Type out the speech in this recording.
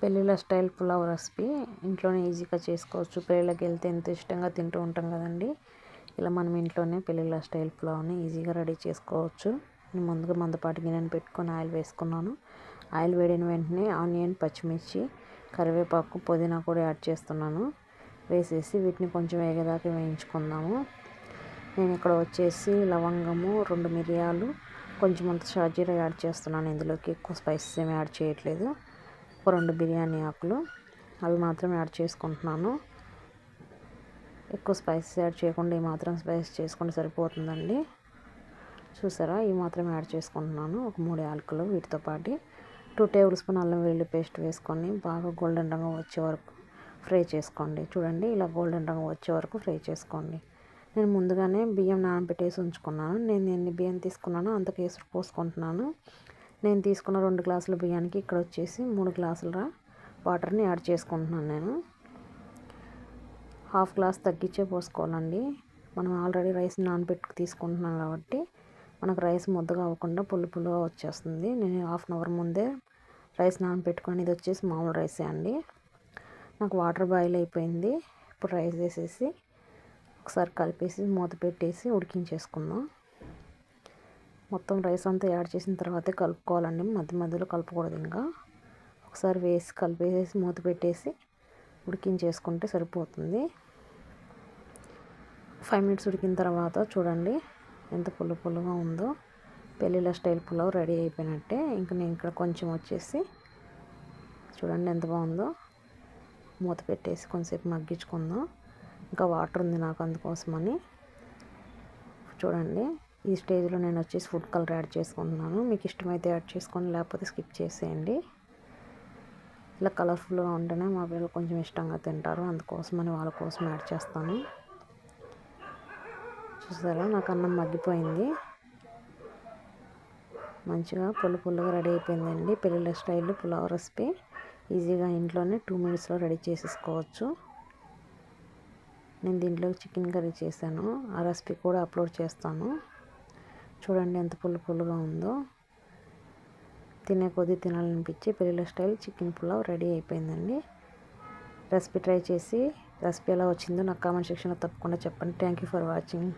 పెళ్ళిళ్ళ style pulao recipe ఇంట్లోనే ఈజీగా చేసుకోవచ్చు. పెళ్ళిళ్ళకి వెళ్తే ఎంత ఇష్టంగా తింటూ ఉంటాం కదండి. ఇలా మనం ఇంట్లోనే పెళ్ళిళ్ళ స్టైల్ పులావ్ని ఈజీగా రెడీ చేసుకోవచ్చు. నేను ముందుగా మందపాటి గిన్నెని పెట్టుకొని ఆయిల్ వేసుకున్నాను. ఆయిల్ వేడిన వెంటనే ఆనియన్ పచ్చిమిర్చి కరివేపాకు పుదీనా కూడా యాడ్ చేస్తున్నాను. వేసేసి వీటిని కొంచెం వేగేదాకా వేయించుకుందాము. నేను ఇక్కడ వచ్చేసి లవంగము రెండు మిరియాలు కొంచెం అంత షాజీరా యాడ్ చేస్తున్నాను. ఇందులోకి ఎక్కువ స్పైసెస్ ఏమి యాడ్ చేయట్లేదు. ఒక రెండు బిర్యానీ ఆకులు అవి మాత్రం యాడ్ చేసుకుంటున్నాను. ఎక్కువ స్పైసెస్ యాడ్ చేయకుండా ఈ మాత్రం స్పైసెస్ చేసుకుంటే సరిపోతుందండి. చూసారా? ఈ మాత్రం యాడ్ చేసుకుంటున్నాను. ఒక మూడు యాలకులు వీటితో పాటు టూ టేబుల్ స్పూన్ అల్లం వెల్లుల్లి పేస్ట్ వేసుకొని బాగా గోల్డెన్ రంగు వచ్చే వరకు ఫ్రై చేసుకోండి. చూడండి ఇలా గోల్డెన్ రంగు వచ్చే వరకు ఫ్రై చేసుకోండి. నేను ముందుగానే బియ్యం నానబెట్టేసి ఉంచుకున్నాను. నేను ఎన్ని బియ్యం తీసుకున్నానో అంత కేసు పోసుకుంటున్నాను. నేను తీసుకున్న రెండు గ్లాసుల బియ్యానికి ఇక్కడ వచ్చేసి మూడు గ్లాసుల వాటర్ని యాడ్ చేసుకుంటున్నాను నేను. హాఫ్ గ్లాస్ తగ్గించే పోసుకోవాలండి. మనం ఆల్రెడీ రైస్ నానబెట్టుకు తీసుకుంటున్నాం కాబట్టి మనకు రైస్ ముద్దగా అవ్వకుండా పుల్లు పుల్లుగా వచ్చేస్తుంది. నేను హాఫ్ అన్ అవర్ ముందే రైస్ నానబెట్టుకుని ఇది వచ్చేసి మామూలు రైసే అండి. నాకు వాటర్ బాయిల్ అయిపోయింది. ఇప్పుడు రైస్ వేసేసి ఒకసారి కలిపేసి మూత పెట్టేసి ఉడికించేసుకుందాం. మొత్తం రైస్ అంతా యాడ్ చేసిన తర్వాతే కలుపుకోవాలండి. మధ్య మధ్యలో కలపకూడదు ఇంకా. ఒకసారి వేసి కలిపేసి మూత పెట్టేసి ఉడికించేసుకుంటే సరిపోతుంది. ఫైవ్ మినిట్స్ ఉడికిన తర్వాత చూడండి ఎంత పుల్ల పుల్లగా ఉందో. పెళ్ళిళ్ళ స్టైల్ పులావ్ రెడీ అయిపోయినట్టే. ఇంకా నేను ఇక్కడ కొంచెం వచ్చేసి చూడండి ఎంత బాగుందో. మూత పెట్టేసి కొంచెంసేపు మగ్గించుకుందాం. ఇంకా వాటర్ ఉంది నాకు అందుకోసమని. చూడండి ఈ స్టేజ్లో నేను వచ్చేసి ఫుడ్ కలర్ యాడ్ చేసుకుంటున్నాను. మీకు ఇష్టమైతే యాడ్ చేసుకొని లేకపోతే స్కిప్ చేసేయండి. ఇలా కలర్ఫుల్గా ఉంటేనే మా పిల్లలు కొంచెం ఇష్టంగా తింటారు. అందుకోసమని వాళ్ళ కోసం యాడ్ చేస్తాను. చూసారా? నాకు అన్నం మగ్గిపోయింది. మంచిగా పుల్ల పుల్లగా రెడీ అయిపోయిందండి. పెళ్ళిళ్ళ స్టైల్ పులావ్ రెసిపీ. ఈజీగా ఇంట్లోనే టూ మినిట్స్లో రెడీ చేసేసుకోవచ్చు. నేను దీంట్లో చికెన్ కర్రీ చేశాను. ఆ రెసిపీ కూడా అప్లోడ్ చేస్తాను. చూడండి ఎంత పుల్ల పుల్లగా ఉందో. తినే కొద్దీ తినాలనిపించి పెళ్ళిళ్ళ స్టైల్ చికెన్ పులావ్ రెడీ అయిపోయిందండి. రెసిపీ ట్రై చేసి రెసిపీ ఎలా వచ్చిందో నాకు కామెంట్ సెక్షన్లో తప్పకుండా చెప్పండి. Thank you for watching.